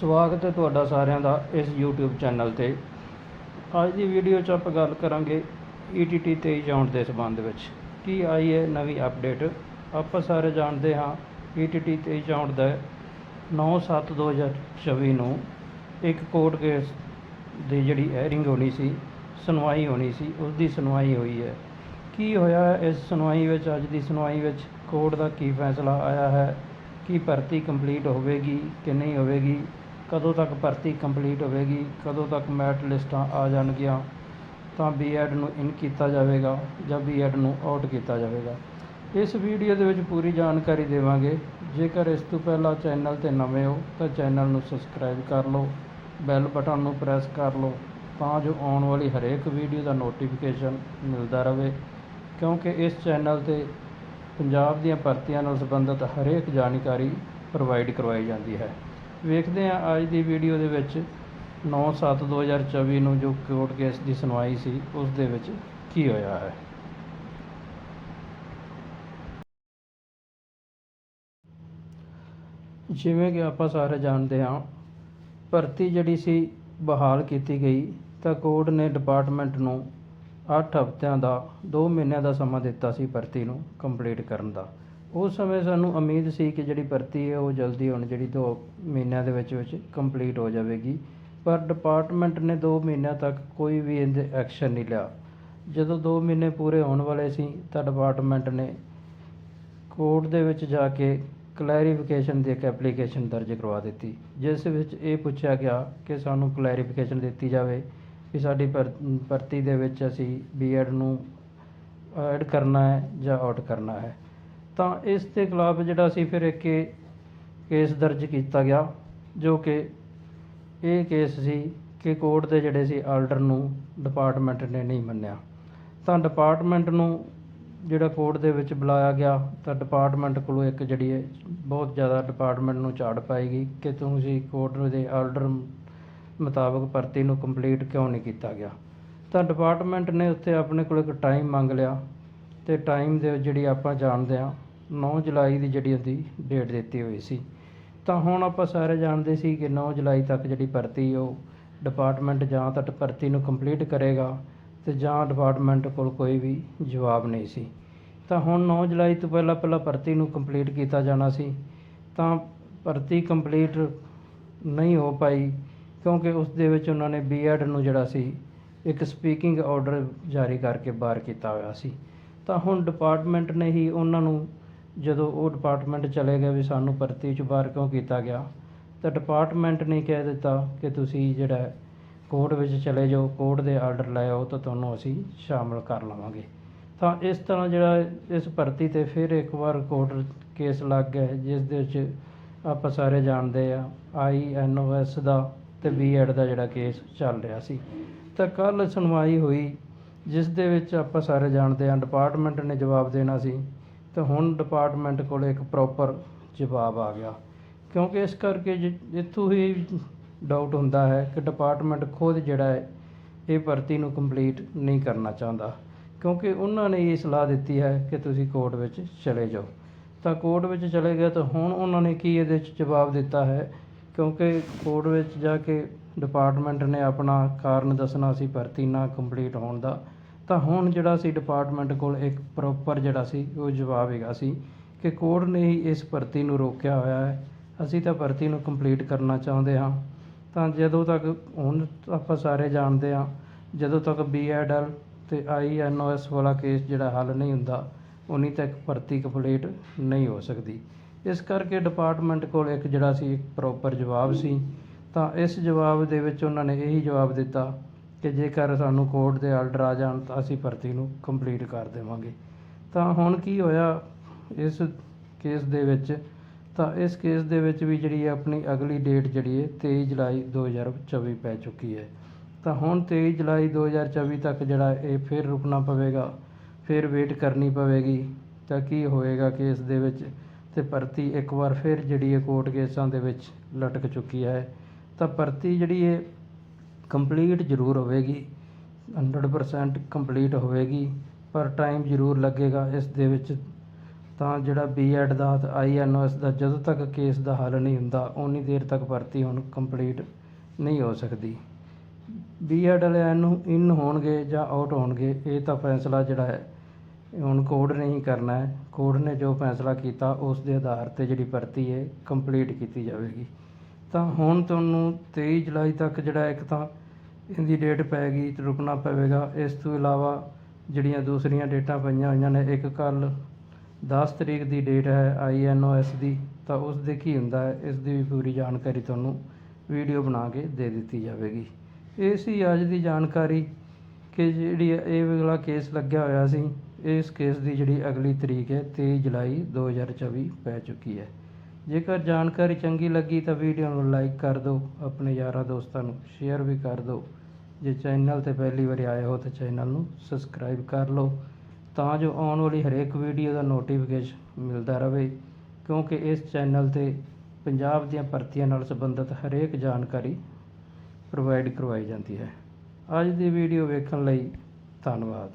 ਸਵਾਗਤ ਹੈ ਤੁਹਾਡਾ ਸਾਰਿਆਂ ਦਾ ਇਸ YouTube ਚੈਨਲ ਤੇ। ਅੱਜ ਦੀ ਵੀਡੀਓ 'ਚ ਆਪਾਂ ਗੱਲ ਕਰਾਂਗੇ ETT 23 ਚੌਂਟ ਦੇ ਸੰਬੰਧ ਵਿੱਚ। ਕੀ ਆਈ ਹੈ ਨਵੀਂ ਅਪਡੇਟ ਆਪਾਂ ਸਾਰੇ ਜਾਣਦੇ ਹਾਂ ETT 23 ਚੌਂਟ ਦਾ 9/7/2024 ਨੂੰ ਇੱਕ ਕੋਰਟ ਕੇਸ ਦੀ ਜਿਹੜੀ ਹੈਰਿੰਗ ਹੋਣੀ ਸੀ, ਸੁਣਵਾਈ ਹੋਣੀ ਸੀ ਉਸ ਦੀ ਸੁਣਵਾਈ ਹੋਈ ਹੈ। ਕੀ ਹੋਇਆ ਇਸ ਸੁਣਵਾਈ ਵਿੱਚ? ਅੱਜ ਦੀ ਸੁਣਵਾਈ ਵਿੱਚ ਕੋਰਟ ਦਾ ਕੀ ਫੈਸਲਾ ਆਇਆ ਹੈ? ਕੀ ਭਰਤੀ ਕੰਪਲੀਟ ਹੋਵੇਗੀ ਕਿ ਨਹੀਂ ਹੋਵੇਗੀ? ਕਦੋਂ ਤੱਕ ਭਰਤੀ ਕੰਪਲੀਟ ਹੋਵੇਗੀ, ਕਦੋਂ ਤੱਕ ਮੈਟ ਲਿਸਟਾਂ ਆ ਜਾਣਗੀਆਂ, ਤਾਂ ਬੀਐਡ ਨੂੰ ਇਨ ਕੀਤਾ ਜਾਵੇਗਾ ਜਾਂ ਬੀਐਡ ਨੂੰ ਆਊਟ ਕੀਤਾ ਜਾਵੇਗਾ। ਇਸ ਵੀਡੀਓ ਦੇ ਵਿੱਚ ਪੂਰੀ ਜਾਣਕਾਰੀ ਦੇਵਾਂਗੇ। ਜੇਕਰ ਇਸ ਤੋਂ ਪਹਿਲਾਂ ਚੈਨਲ ਤੇ ਨਵੇਂ ਹੋ, ਤਾਂ ਚੈਨਲ ਨੂੰ ਸਬਸਕ੍ਰਾਈਬ ਕਰ ਲਓ ਬੈਲ ਬਟਨ ਨੂੰ ਪ੍ਰੈਸ ਕਰ ਲਓ, ਤਾਂ ਜੋ ਆਉਣ ਵਾਲੀ ਹਰੇਕ ਵੀਡੀਓ ਦਾ ਨੋਟੀਫਿਕੇਸ਼ਨ ਮਿਲਦਾ ਰਹੇ। ਕਿਉਂਕਿ ਇਸ ਚੈਨਲ ਤੇ ਪੰਜਾਬ ਦੀਆਂ ਭਰਤੀਆਂ ਨਾਲ ਸੰਬੰਧਿਤ ਹਰੇਕ ਜਾਣਕਾਰੀ ਪ੍ਰੋਵਾਈਡ ਕਰਵਾਈ ਜਾਂਦੀ ਹੈ। ਵੇਖਦੇ ਹਾਂ ਅੱਜ ਦੀ ਵੀਡੀਓ ਦੇ ਵਿੱਚ 9/7/2024 ਨੂੰ ਜੋ ਕੋਰਟ ਕੇਸ ਦੀ ਸੁਣਵਾਈ ਸੀ, ਉਸ ਦੇ ਵਿੱਚ ਕੀ ਹੋਇਆ ਹੈ? ਜਿਵੇਂ ਕਿ ਆਪਾਂ ਸਾਰੇ ਜਾਣਦੇ ਹਾਂ, ਭਰਤੀ ਜਿਹੜੀ ਸੀ, ਬਹਾਲ ਕੀਤੀ ਗਈ, ਤਾਂ ਕੋਰਟ ਨੇ ਡਿਪਾਰਟਮੈਂਟ ਨੂੰ 8 ਹਫ਼ਤਿਆਂ ਦਾ 2 ਮਹੀਨਿਆਂ ਦਾ ਸਮਾਂ ਦਿੱਤਾ ਸੀ ਭਰਤੀ ਨੂੰ ਕੰਪਲੀਟ ਕਰਨ ਦਾ। ਉਸ ਸਮੇਂ ਸਾਨੂੰ ਉਮੀਦ ਸੀ ਕਿ ਜਿਹੜੀ ਭਰਤੀ ਹੈ ਉਹ ਜਲਦੀ ਹੁਣ, ਜਿਹੜੀ 2 ਮਹੀਨਿਆਂ ਦੇ ਵਿੱਚ ਵਿੱਚ ਕੰਪਲੀਟ ਹੋ ਜਾਵੇਗੀ। ਪਰ ਡਿਪਾਰਟਮੈਂਟ ਨੇ 2 ਮਹੀਨਿਆਂ ਤੱਕ ਕੋਈ ਵੀ ਇਹਦੇ ਐਕਸ਼ਨ ਨਹੀਂ ਲਿਆ। ਜਦੋਂ 2 ਮਹੀਨੇ ਪੂਰੇ ਹੋਣ ਵਾਲੇ ਸੀ, ਤਾਂ ਡਿਪਾਰਟਮੈਂਟ ਨੇ ਕੋਰਟ ਦੇ ਵਿੱਚ ਜਾ ਕੇ ਕਲੈਰੀਫਿਕੇਸ਼ਨ ਦੀ ਇੱਕ ਐਪਲੀਕੇਸ਼ਨ ਦਰਜ ਕਰਵਾ ਦਿੱਤੀ, ਜਿਸ ਵਿੱਚ ਇਹ ਪੁੱਛਿਆ ਗਿਆ ਕਿ ਸਾਨੂੰ ਕਲੈਰੀਫਿਕੇਸ਼ਨ ਦਿੱਤੀ ਜਾਵੇ ਕਿ ਸਾਡੀ ਭਰ- ਭਰਤੀ ਦੇ ਵਿੱਚ ਅਸੀਂ ਬੀਐਡ ਨੂੰ ਐਡ ਕਰਨਾ ਹੈ ਜਾਂ ਆਊਟ ਕਰਨਾ ਹੈ। ਤਾਂ ਇਸ ਦੇ ਖਿਲਾਫ ਜਿਹੜਾ ਸੀ ਫਿਰ ਇੱਕ ਇਹ ਕੇਸ ਦਰਜ ਕੀਤਾ ਗਿਆ, ਜੋ ਕਿ ਇਹ ਕੇਸ ਸੀ ਕਿ ਕੋਰਟ ਦੇ ਜਿਹੜੇ ਸੀ ਆਰਡਰ ਨੂੰ ਡਿਪਾਰਟਮੈਂਟ ਨੇ ਨਹੀਂ ਮੰਨਿਆ। ਤਾਂ ਡਿਪਾਰਟਮੈਂਟ ਨੂੰ ਜਿਹੜਾ ਕੋਰਟ ਦੇ ਵਿੱਚ ਬੁਲਾਇਆ ਗਿਆ, ਤਾਂ ਡਿਪਾਰਟਮੈਂਟ ਕੋਲੋਂ ਇੱਕ ਜਿਹੜੀ ਹੈ ਬਹੁਤ ਜ਼ਿਆਦਾ ਡਿਪਾਰਟਮੈਂਟ ਨੂੰ ਝਾੜ ਪਾਏਗੀ ਕਿ ਤੁਸੀਂ ਕੋਰਟ ਦੇ ਆਰਡਰ ਮੁਤਾਬਕ ਭਰਤੀ ਨੂੰ ਕੰਪਲੀਟ ਕਿਉਂ ਨਹੀਂ ਕੀਤਾ ਗਿਆ। ਤਾਂ ਡਿਪਾਰਟਮੈਂਟ ਨੇ ਉੱਥੇ ਆਪਣੇ ਕੋਲ ਇੱਕ ਟਾਈਮ ਮੰਗ ਲਿਆ ਅਤੇ ਟਾਈਮ ਦੇ ਜਿਹੜੀ ਆਪਾਂ ਜਾਣਦੇ ਹਾਂ 9 ਜੁਲਾਈ ਦੀ ਜਿਹੜੀ ਉਹਦੀ ਡੇਟ ਦਿੱਤੀ ਹੋਈ ਸੀ। ਤਾਂ ਹੁਣ ਆਪਾਂ ਸਾਰੇ ਜਾਣਦੇ ਸੀ ਕਿ 9 ਜੁਲਾਈ ਤੱਕ ਜਿਹੜੀ ਭਰਤੀ ਉਹ ਡਿਪਾਰਟਮੈਂਟ ਜਾਂ ਤਾਂ ਭਰਤੀ ਨੂੰ ਕੰਪਲੀਟ ਕਰੇਗਾ ਤੇ ਜਾਂ ਡਿਪਾਰਟਮੈਂਟ ਕੋਲ ਕੋਈ ਵੀ ਜਵਾਬ ਨਹੀਂ ਸੀ। ਤਾਂ ਹੁਣ 9 ਜੁਲਾਈ ਤੋਂ ਪਹਿਲਾਂ ਪਹਿਲਾਂ ਭਰਤੀ ਨੂੰ ਕੰਪਲੀਟ ਕੀਤਾ ਜਾਣਾ ਸੀ, ਤਾਂ ਭਰਤੀ ਕੰਪਲੀਟ ਨਹੀਂ ਹੋ ਪਾਈ ਕਿਉਂਕਿ ਉਸ ਦੇ ਵਿੱਚ ਉਹਨਾਂ ਨੇ ਬੀਐਡ ਨੂੰ ਜਿਹੜਾ ਸੀ, ਇੱਕ ਸਪੀਕਿੰਗ ਆਰਡਰ ਜਾਰੀ ਕਰਕੇ ਬਾਹਰ ਕੀਤਾ ਹੋਇਆ ਸੀ। ਤਾਂ ਹੁਣ ਡਿਪਾਰਟਮੈਂਟ ਨੇ ਹੀ ਉਹਨਾਂ ਨੂੰ ਜਦੋਂ ਉਹ ਡਿਪਾਰਟਮੈਂਟ ਚਲੇ ਗਏ ਵੀ ਸਾਨੂੰ ਭਰਤੀ 'ਚ ਬਾਹਰ ਕਿਉਂ ਕੀਤਾ ਗਿਆ, ਤਾਂ ਡਿਪਾਰਟਮੈਂਟ ਨੇ ਕਹਿ ਦਿੱਤਾ ਕਿ ਤੁਸੀਂ ਜਿਹੜਾ ਕੋਰਟ ਵਿੱਚ ਚਲੇ ਜਾਓ ਕੋਰਟ ਦੇ ਆਰਡਰ ਲੈ ਆਓ ਤਾਂ ਤੁਹਾਨੂੰ ਅਸੀਂ ਸ਼ਾਮਲ ਕਰ ਲਵਾਂਗੇ। ਤਾਂ ਇਸ ਤਰ੍ਹਾਂ ਜਿਹੜਾ ਇਸ ਭਰਤੀ ਤੇ ਫਿਰ ਇੱਕ ਵਾਰ ਕੋਰਟ ਕੇਸ ਲੱਗ ਗਿਆ, ਜਿਸ ਦੇ ਵਿੱਚ ਆਪਾਂ ਸਾਰੇ ਜਾਣਦੇ ਆ ਆਈ ਐਨ ਓ ਐਸ ਦਾ ਤੇ ਬੀ ਐਡ ਦਾ ਜਿਹੜਾ ਕੇਸ ਚੱਲ ਰਿਹਾ ਸੀ। ਤਾਂ ਕੱਲ ਸੁਣਵਾਈ ਹੋਈ ਜਿਸ ਦੇ ਵਿੱਚ ਆਪਾਂ ਸਾਰੇ ਜਾਣਦੇ ਹਾਂ ਡਿਪਾਰਟਮੈਂਟ ਨੇ ਜਵਾਬ ਦੇਣਾ ਸੀ, ਤਾਂ ਹੁਣ ਡਿਪਾਰਟਮੈਂਟ ਕੋਲ ਇੱਕ ਪ੍ਰੋਪਰ ਜਵਾਬ ਆ ਗਿਆ। ਕਿਉਂਕਿ ਇਸ ਕਰਕੇ ਜਿ- ਇੱਥੋਂ ਹੀ ਡਾਊਟ ਹੁੰਦਾ ਹੈ ਕਿ ਡਿਪਾਰਟਮੈਂਟ ਖੁਦ ਜਿਹੜਾ ਹੈ, ਇਹ ਭਰਤੀ ਨੂੰ ਕੰਪਲੀਟ ਨਹੀਂ ਕਰਨਾ ਚਾਹੁੰਦਾ। ਕਿਉਂਕਿ ਉਹਨਾਂ ਨੇ ਇਹ ਸਲਾਹ ਦਿੱਤੀ ਹੈ ਕਿ ਤੁਸੀਂ ਕੋਰਟ ਵਿੱਚ ਚਲੇ ਜਾਓ। ਤਾਂ ਕੋਰਟ ਵਿੱਚ ਚਲੇ ਗਏ ਤਾਂ ਹੁਣ ਉਹਨਾਂ ਨੇ ਕੀ ਇਹਦੇ ਵਿੱਚ ਜਵਾਬ ਦਿੱਤਾ ਹੈ? ਕਿਉਂਕਿ ਕੋਰਟ ਵਿੱਚ ਜਾ ਕੇ ਡਿਪਾਰਟਮੈਂਟ ਨੇ ਆਪਣਾ ਕਾਰਨ ਦੱਸਣਾ ਸੀ ਭਰਤੀ ਨਾ ਕੰਪਲੀਟ ਹੋਣ ਦਾ, ਤਾਂ ਹੁਣ ਜਿਹੜਾ ਸੀ ਡਿਪਾਰਟਮੈਂਟ ਕੋਲ ਇੱਕ ਪ੍ਰੋਪਰ ਜਿਹੜਾ ਸੀ, ਉਹ ਜਵਾਬ ਹੈਗਾ ਸੀ ਕਿ ਕੋਰਟ ਨੇ ਹੀ ਇਸ ਭਰਤੀ ਨੂੰ ਰੋਕਿਆ ਹੋਇਆ ਹੈ। ਅਸੀਂ ਤਾਂ ਭਰਤੀ ਨੂੰ ਕੰਪਲੀਟ ਕਰਨਾ ਚਾਹੁੰਦੇ ਹਾਂ। ਤਾਂ ਜਦੋਂ ਤੱਕ, ਹੁਣ ਆਪਾਂ ਸਾਰੇ ਜਾਣਦੇ ਹਾਂ, ਜਦੋਂ ਤੱਕ ਬੀਐਡਐਲ ਤੇ ਆਈਐਨਓਐਸ ਵਾਲਾ ਕੇਸ ਜਿਹੜਾ ਹੱਲ ਨਹੀਂ ਹੁੰਦਾ, ਉਨੀ ਤੱਕ ਭਰਤੀ ਕੰਪਲੀਟ ਨਹੀਂ ਹੋ ਸਕਦੀ। ਇਸ ਕਰਕੇ ਡਿਪਾਰਟਮੈਂਟ ਕੋਲ ਇੱਕ ਜਿਹੜਾ ਸੀ ਪ੍ਰੋਪਰ ਜਵਾਬ ਸੀ। ਤਾਂ ਇਸ ਜਵਾਬ ਦੇ ਵਿੱਚ ਉਹਨਾਂ ਨੇ ਇਹੀ ਜਵਾਬ ਦਿੱਤਾ ਕਿ ਜੇਕਰ ਸਾਨੂੰ ਕੋਰਟ ਦੇ ਆਰਡਰ ਆ ਜਾਣ ਤਾਂ ਅਸੀਂ ਭਰਤੀ ਨੂੰ ਕੰਪਲੀਟ ਕਰ ਦੇਵਾਂਗੇ। ਤਾਂ ਹੁਣ ਕੀ ਹੋਇਆ ਇਸ ਕੇਸ ਦੇ ਵਿੱਚ? ਤਾਂ ਇਸ ਕੇਸ ਦੇ ਵਿੱਚ ਵੀ ਜਿਹੜੀ ਹੈ ਆਪਣੀ ਅਗਲੀ ਡੇਟ ਜਿਹੜੀ ਹੈ 23 ਜੁਲਾਈ 2024 ਪੈ ਚੁੱਕੀ ਹੈ। ਤਾਂ ਹੁਣ 23 ਜੁਲਾਈ 2024 ਤੱਕ ਜਿਹੜਾ ਇਹ ਫਿਰ ਰੁਕਣਾ ਪਵੇਗਾ, ਫਿਰ ਵੇਟ ਕਰਨੀ ਪਵੇਗੀ, ਤਾਂ ਕੀ ਹੋਏਗਾ ਕੇਸ ਦੇ ਵਿੱਚ? ਤੇ ਭਰਤੀ ਇੱਕ ਵਾਰ ਫਿਰ ਜਿਹੜੀ ਹੈ ਕੋਰਟ ਕੇਸਾਂ ਦੇ ਵਿੱਚ ਲਟਕ ਚੁੱਕੀ ਹੈ। ਤਾਂ ਭਰਤੀ ਜਿਹੜੀ ਹੈ ਕੰਪਲੀਟ ਜ਼ਰੂਰ ਹੋਵੇਗੀ 100% ਕੰਪਲੀਟ ਹੋਵੇਗੀ, ਪਰ ਟਾਈਮ ਜ਼ਰੂਰ ਲੱਗੇਗਾ ਇਸ ਦੇ ਵਿੱਚ। ਤਾਂ ਜਿਹੜਾ ਬੀਐਡ ਦਾ ਤੇ ਆਈਐਨਓਐਸ ਦਾ ਜਦੋਂ ਤੱਕ ਕੇਸ ਦਾ ਹੱਲ ਨਹੀਂ ਹੁੰਦਾ ਉਨੀ ਦੇਰ ਤੱਕ ਭਰਤੀ ਹੁਣ ਕੰਪਲੀਟ ਨਹੀਂ ਹੋ ਸਕਦੀ। ਬੀਐਡ ਵਾਲਿਆਂ ਨੂੰ ਇਨ ਹੋਣਗੇ ਜਾਂ ਆਊਟ ਹੋਣਗੇ, ਇਹ ਤਾਂ ਫੈਸਲਾ ਜਿਹੜਾ ਹੈ, ਹੁਣ ਕੋਰਟ ਨੇ ਹੀ ਕਰਨਾ ਹੈ। ਕੋਰਟ ਨੇ ਜੋ ਫੈਸਲਾ ਕੀਤਾ, ਉਸ ਦੇ ਆਧਾਰ ਤੇ ਜਿਹੜੀ ਭਰਤੀ ਹੈ ਕੰਪਲੀਟ ਕੀਤੀ ਜਾਵੇਗੀ। ਤਾਂ ਹੁਣ ਤੁਹਾਨੂੰ 23 ਜੁਲਾਈ ਤੱਕ ਜਿਹੜਾ ਇੱਕ ਤਾਂ ਇਹਦੀ ਡੇਟ ਪੈ ਗਈ ਤੇ ਰੁਕਣਾ ਪਵੇਗਾ। ਇਸ ਤੋਂ ਇਲਾਵਾ ਜਿਹੜੀਆਂ ਦੂਸਰੀਆਂ ਡੇਟਾਂ ਪਈਆਂ ਹੋਈਆਂ ਨੇ, ਇੱਕ ਕੱਲ 10 ਤਰੀਕ ਦੀ ਡੇਟ ਹੈ ਆਈਐਨਓਐਸ ਦੀ, ਤਾਂ ਉਸ ਦੇ ਕੀ ਹੁੰਦਾ ਹੈ, ਇਸ ਦੀ ਵੀ ਪੂਰੀ ਜਾਣਕਾਰੀ ਤੁਹਾਨੂੰ ਵੀਡੀਓ ਬਣਾ ਕੇ ਦੇ ਦਿੱਤੀ ਜਾਵੇਗੀ। ਇਹ ਸੀ ਅੱਜ ਦੀ ਜਾਣਕਾਰੀ ਕਿ ਜਿਹੜੀ ਇਹ ਅਗਲਾ ਕੇਸ ਲੱਗਿਆ ਹੋਇਆ ਸੀ, ਇਸ ਕੇਸ ਦੀ ਜਿਹੜੀ ਅਗਲੀ ਤਰੀਕ ਹੈ 23 ਜੁਲਾਈ 2024 ਪੈ ਚੁੱਕੀ ਹੈ। ਜੇਕਰ ਜਾਣਕਾਰੀ ਚੰਗੀ ਲੱਗੀ ਤਾਂ ਵੀਡੀਓ ਨੂੰ ਲਾਈਕ ਕਰ ਦਿਓ, ਆਪਣੇ ਯਾਰਾਂ ਦੋਸਤਾਂ ਨੂੰ ਸ਼ੇਅਰ ਵੀ ਕਰ ਦਿਓ। ਜੇ ਚੈਨਲ ਤੇ ਪਹਿਲੀ ਵਾਰੀ ਆਏ ਹੋ ਤਾਂ ਚੈਨਲ ਨੂੰ ਸਬਸਕ੍ਰਾਈਬ ਕਰ ਲਓ, ਤਾਂ ਜੋ ਆਉਣ ਵਾਲੀ ਹਰੇਕ ਵੀਡੀਓ ਦਾ ਨੋਟੀਫਿਕੇਸ਼ਨ ਮਿਲਦਾ ਰਹੇ, ਕਿਉਂਕਿ ਇਸ ਚੈਨਲ ਤੇ ਪੰਜਾਬ ਦੀਆਂ ਭਰਤੀਆਂ ਨਾਲ ਸੰਬੰਧਿਤ ਹਰੇਕ ਜਾਣਕਾਰੀ ਪ੍ਰੋਵਾਈਡ ਕਰਵਾਈ ਜਾਂਦੀ ਹੈ। ਅੱਜ ਦੀ ਵੀਡੀਓ ਵੇਖਣ ਲਈ ਧੰਨਵਾਦ।